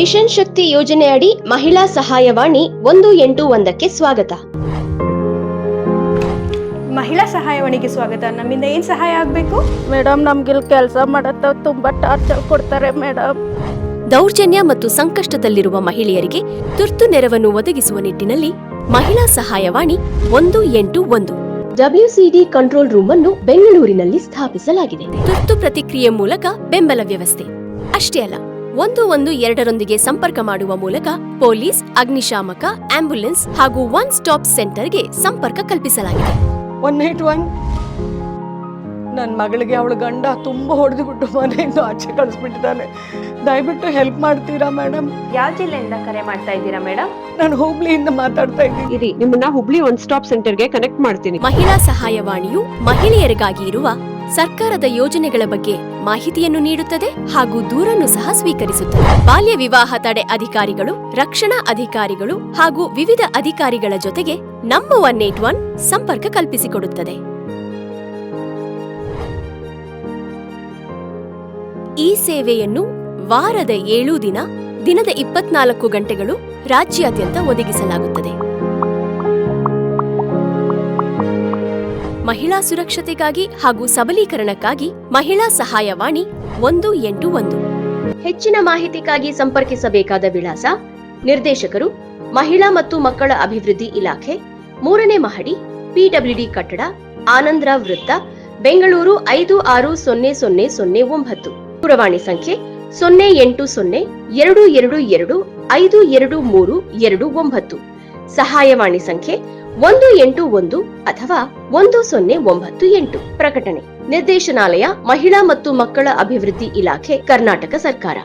Mission ಶಕ್ತಿ ಯೋಜನೆಯಡಿ ಮಹಿಳಾ ಸಹಾಯವಾಣಿ ಒಂದು ಎಂಟು ಒಂದಕ್ಕೆ ಸ್ವಾಗತ. ಮಹಿಳಾ ಸಹಾಯವಾಣಿಗೆ ಸ್ವಾಗತ. ನಮ್ಮಿಂದ ಏನು ಸಹಾಯ ಆಗಬೇಕು? ಮೇಡಮ್ ನಮ್ಗಿಲ್ಲಿ ಕೆಲಸ ಮಾಡತ್ತ ತುಂಬಾ ಟಾರ್ಚರ್ ಕೊಡ್ತಾರೆ ಮೇಡಮ್. ದೌರ್ಜನ್ಯ ಮತ್ತು ಸಂಕಷ್ಟದಲ್ಲಿರುವ ಮಹಿಳೆಯರಿಗೆ ತುರ್ತು ನೆರವನ್ನು ಒದಗಿಸುವ ನಿಟ್ಟಿನಲ್ಲಿ ಮಹಿಳಾ ಸಹಾಯವಾಣಿ ಒಂದು ಎಂಟು ಒಂದು. ಡಬ್ಲ್ಯೂಸಿಡಿ ಕಂಟ್ರೋಲ್ ರೂಮ್ ಅನ್ನು ಬೆಂಗಳೂರಿನಲ್ಲಿ ಸ್ಥಾಪಿಸಲಾಗಿದೆ. ತುರ್ತು ಪ್ರತಿಕ್ರಿಯೆ ಮೂಲಕ ಬೆಂಬಲ ವ್ಯವಸ್ಥೆ. ಅಷ್ಟೇ ಅಲ್ಲ ಒಂದು ಒಂದು ಎರಡರೊಂದಿಗೆ ಸಂಪರ್ಕ ಮಾಡುವ ಮೂಲಕ ಪೊಲೀಸ್ ಅಗ್ನಿಶಾಮಕ ಆಂಬ್ಯುಲೆನ್ಸ್ ಹಾಗೂ ಒನ್ ಸ್ಟಾಪ್ ಸೆಂಟರ್ಗೆ ಸಂಪರ್ಕ ಕಲ್ಪಿಸಲಾಗಿದೆ. One eight one. ನನ್ನ ಮಗಳಿಗೆ ಅವಳ ಗಂಡ ತುಂಬ ಹೊಡೆದುಬಿಟ್ಟು ಮನೆಯಿಂದ ಆಚೆ ಕಳಿಸ್ಬಿಟ್ಟಿದ್ದಾನೆ. ದಯವಿಟ್ಟು ಹೆಲ್ಪ್ ಮಾಡ್ತೀರಾ ಮೇಡಮ್ ಯಾವ ಜಿಲ್ಲೆಯಿಂದ ಕರೆ ಮಾಡ್ತಾ ಇದ್ದೀರಾ ಮೇಡಮ್ ನಾನು ಹುಬ್ಳಿಯಿಂದ ಮಾತಾಡ್ತಾ ಇದ್ದೀನಿ. ಇರಿ ನಿಮ್ಮನ್ನ ಹುಬ್ಳಿ ಒನ್ ಸ್ಟಾಪ್ ಸೆಂಟರ್ಗೆ ಕನೆಕ್ಟ್ ಮಾಡ್ತೀನಿ. ಮಹಿಳಾ ಸಹಾಯವಾಣಿಯು ಮಹಿಳೆಯರಿಗಾಗಿ ಇರುವ ಸರ್ಕಾರದ ಯೋಜನೆಗಳ ಬಗ್ಗೆ ಮಾಹಿತಿಯನ್ನು ನೀಡುತ್ತದೆ ಹಾಗೂ ದೂರನ್ನು ಸಹ ಸ್ವೀಕರಿಸುತ್ತದೆ. ಬಾಲ್ಯ ವಿವಾಹ ತಡೆ ಅಧಿಕಾರಿಗಳು, ರಕ್ಷಣಾ ಅಧಿಕಾರಿಗಳು ಹಾಗೂ ವಿವಿಧ ಅಧಿಕಾರಿಗಳ ಜೊತೆಗೆ ನಮ್ಮ ಒನ್ ಏಟ್ ಒನ್ ಸಂಪರ್ಕ ಕಲ್ಪಿಸಿಕೊಡುತ್ತದೆ. ಈ ಸೇವೆಯನ್ನು ವಾರದ ಏಳು ದಿನ, ದಿನದ ಇಪ್ಪತ್ನಾಲ್ಕು ಗಂಟೆಗಳು ರಾಜ್ಯಾದ್ಯಂತ ಒದಗಿಸಲಾಗುತ್ತದೆ. ಮಹಿಳಾ ಸುರಕ್ಷತೆಗಾಗಿ ಹಾಗೂ ಸಬಲೀಕರಣಕ್ಕಾಗಿ ಮಹಿಳಾ ಸಹಾಯವಾಣಿ ಒಂದು ಎಂಟು ಒಂದು. ಹೆಚ್ಚಿನ ಮಾಹಿತಿಗಾಗಿ ಸಂಪರ್ಕಿಸಬೇಕಾದ ವಿಳಾಸ, ನಿರ್ದೇಶಕರು, ಮಹಿಳಾ ಮತ್ತು ಮಕ್ಕಳ ಅಭಿವೃದ್ಧಿ ಇಲಾಖೆ, ಮೂರನೇ ಮಹಡಿ, ಪಿಡಬ್ಲ್ಯೂಡಿ ಕಟ್ಟಡ ಆನಂದರಾವ್ ವೃತ್ತ, ಬೆಂಗಳೂರು ಐದು ಆರು ಸೊನ್ನೆ ಸೊನ್ನೆ ಸೊನ್ನೆ ಒಂಬತ್ತು. ದೂರವಾಣಿ ಸಂಖ್ಯೆ, ಸೊನ್ನೆ ಎಂಟು ಸೊನ್ನೆ ಎರಡು ಎರಡು ಎರಡು ಐದು ಎರಡು ಮೂರು ಎರಡು ಒಂಬತ್ತು. ಸಹಾಯವಾಣಿ ಸಂಖ್ಯೆ ಒಂದು ಎಂಟು ಒಂದು ಅಥವಾ ಒಂದು ಸೊನ್ನೆ ಒಂಬತ್ತು ಎಂಟು. ಪ್ರಕಟಣೆ. ನಿರ್ದೇಶನಾಲಯ ಮಹಿಳಾ ಮತ್ತು ಮಕ್ಕಳ ಅಭಿವೃದ್ಧಿ ಇಲಾಖೆ, ಕರ್ನಾಟಕ ಸರ್ಕಾರ.